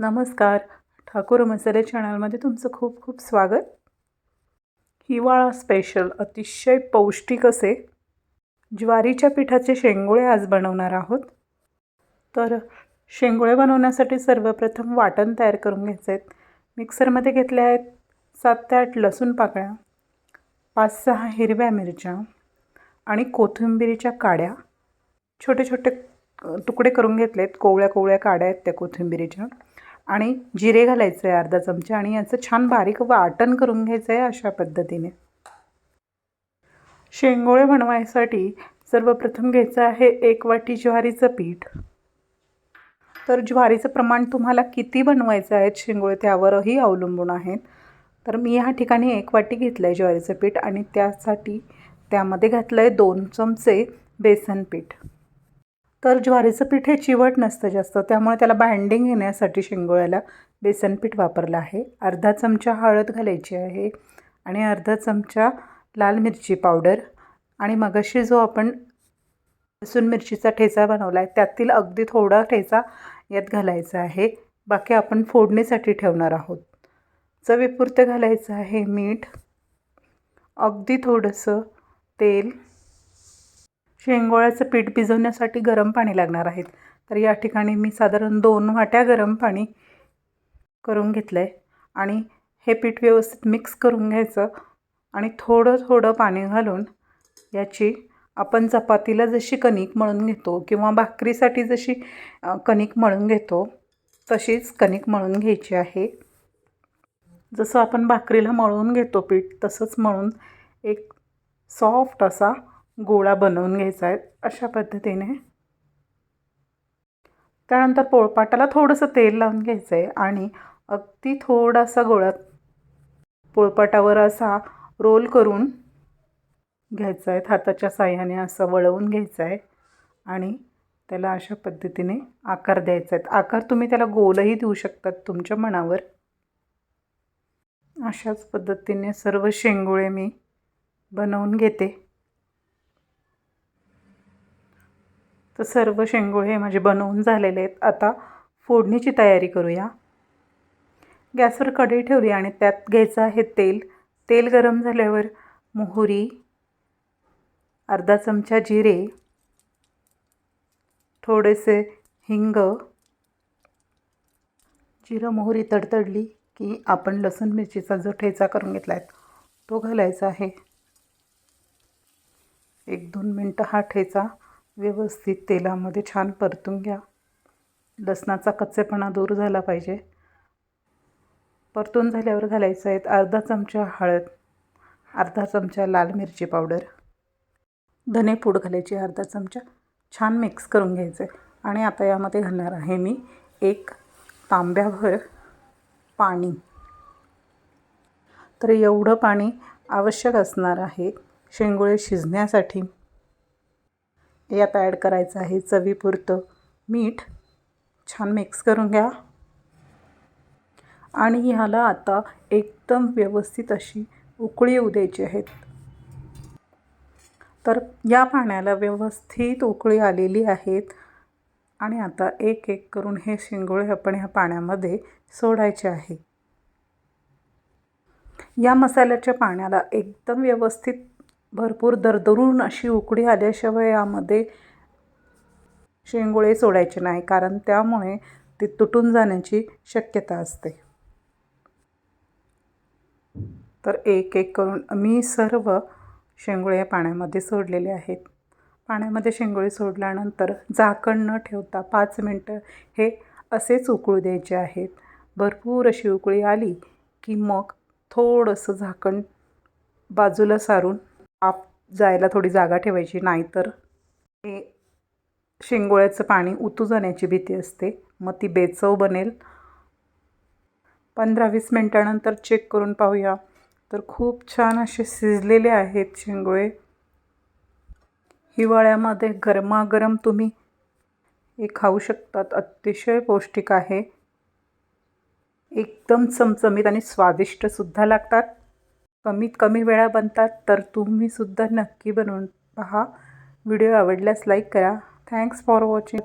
नमस्कार. ठाकूर मसाले चॅनलमध्ये तुमचं खूप खूप स्वागत. हिवाळा स्पेशल अतिशय पौष्टिक असे ज्वारीच्या पिठाचे शेंगोळे आज बनवणार आहोत. तर शेंगोळे बनवण्यासाठी सर्वप्रथम वाटण तयार करून घ्यायचे आहेत. मिक्सरमध्ये घेतले आहेत सात ते आठ लसूण पाकळ्या पाच सहा हिरव्या मिरच्या आणि कोथिंबिरीच्या काड्या. छोटे छोटे तुकडे करून घेतलेत. कोवळ्या कोवळ्या काड्या आहेत त्या कोथिंबिरीच्या. आणि जिरे घालायचं आहे अर्धा चमचा आणि याचं छान बारीक वाटण करून घ्यायचं आहे अशा पद्धतीने. शेंगोळे बनवायसाठी सर्वप्रथम घ्यायचं आहे एक वाटी ज्वारीचं पीठ. तर ज्वारीचं प्रमाण तुम्हाला किती बनवायचं आहे शेंगोळे त्यावरही अवलंबून आहेत तर मी ह्या ठिकाणी एक वाटी घेतलं आहे ज्वारीचं पीठ आणि त्यासाठी त्यामध्ये घातलं आहे दोन चमचे बेसन पीठ. तर ज्वारीचं पीठ हे चिवट नसतं जास्त त्यामुळे त्याला बाइंडिंग येण्यासाठी शेंगोळ्याला बेसन पीठ वापरलं आहे. अर्धा चमचा हळद घालायची आहे आणि अर्धा चमचा लाल मिरची पावडर. आणि मगाशी जो आपण लसूण मिरचीचा ठेचा बनवला आहे त्यातील अगदी थोडा ठेचा यात घालायचा आहे. बाकी आपण फोडणीसाठी ठेवणार आहोत. चवीपुरतं घालायचं आहे मीठ. अगदी थोडंसं तेल. शेंगोळ्याचं पीठ भिजवण्यासाठी गरम पाणी लागणार आहेत तर या ठिकाणी मी साधारण दोन वाट्या गरम पाणी करून घेतलं आहे आणि हे पीठ व्यवस्थित मिक्स करून घ्यायचं आणि थोडं थोडं पाणी घालून याची आपण चपातीला जशी कणिक मळून घेतो किंवा भाकरीसाठी जशी कणिक मळून घेतो तशीच कणिक मळून घ्यायची आहे. जसं आपण भाकरीला मळून घेतो पीठ तसंच मळून एक सॉफ्ट असा गोळा बनवून घ्यायचा आहे अशा पद्धतीने. त्यानंतर पोळपाटाला थोडंसं तेल लावून घ्यायचं आहे आणि अगदी थोडासा गोळा पोळपाटावर असा रोल करून घ्यायचा आहे. हाताच्या साह्याने असं वळवून घ्यायचं आहे आणि त्याला अशा पद्धतीने आकार द्यायचा आहे. आकार तुम्ही त्याला गोलही देऊ शकतात तुमच्या मनावर. अशाच पद्धतीने सर्व शेंगोळे मी बनवून घेते. तर सर्व शेंगोळे माझे बनवून झालेले आहेत. आता फोडणीची तयारी करूया. गॅसवर कढई ठेवली आणि त्यात घ्यायचं आहे तेल. तेल गरम झाल्यावर मोहरी अर्धा चमचा जिरे थोडेसे हिंग जिरं मोहरी तडतडली की आपण लसूण मिरचीचा जो ठेचा करून घेतला आहे तो घालायचा आहे. एक दोन मिनटं हा ठेचा व्यवस्थित तेलामध्ये छान परतून घ्या. लसणाचा कच्चेपणा दूर झाला पाहिजे. परतून झाल्यावर घालायचं आहे अर्धा चमचा हळद अर्धा चमचा लाल मिरची पावडर. धने पूड घालायची अर्धा चमचा. छान मिक्स करून घ्यायचं. आहे आणि आता यामध्ये घालणार आहे मी एक तांब्याभर पाणी. तर एवढं पाणी आवश्यक असणार आहे शेंगोळे शिजण्यासाठी. यात ॲड करायचं आहे चवीपुरतं. मीठ छान मिक्स करून घ्या. आणि ह्याला आता एकदम व्यवस्थित अशी उकळी येऊ द्यायची आहेत. तर या पाण्याला व्यवस्थित उकळी आलेली आहेत. आणि आता एक एक करून हे शिंगोळे आपण ह्या पाण्यामध्ये सोडायचे आहे. या मसाल्याच्या पाण्याला एकदम व्यवस्थित भरपूर दरदरून अशी उकळी आल्याशिवाय यामध्ये शेंगोळे सोडायचे नाही कारण त्यामुळे ते तुटून जाण्याची शक्यता असते. तर एक एक करून मी सर्व शेंगोळे पाण्यामध्ये सोडलेले आहेत. पाण्यामध्ये शेंगोळे सोडल्यानंतर झाकण न ठेवता पाच मिनटं हे असेच उकळू द्यायचे आहेत. भरपूर अशी उकळी आली की मग थोडंसं झाकण बाजूला सारून आप जायला थोडी जागा ठेवायची नाहीतर हे शेंगोळ्याचं पाणी उतू जाण्याची भीती असते. मग ती बेचव बनेल. पंधरा वीस मिनटानंतर चेक करून पाहूया. तर खूप छान असे शिजलेले आहेत शेंगोळे. हिवाळ्यामध्ये गरमागरम तुम्ही हे खाऊ शकतात. अतिशय पौष्टिक आहे. एकदम चमचमीत आणि स्वादिष्टसुद्धा लागतात. कमीत कमी वेळा बनतात तर तुम्हीसुद्धा नक्की बनवून पहा. व्हिडिओ आवडल्यास लाईक करा. Thanks for watching.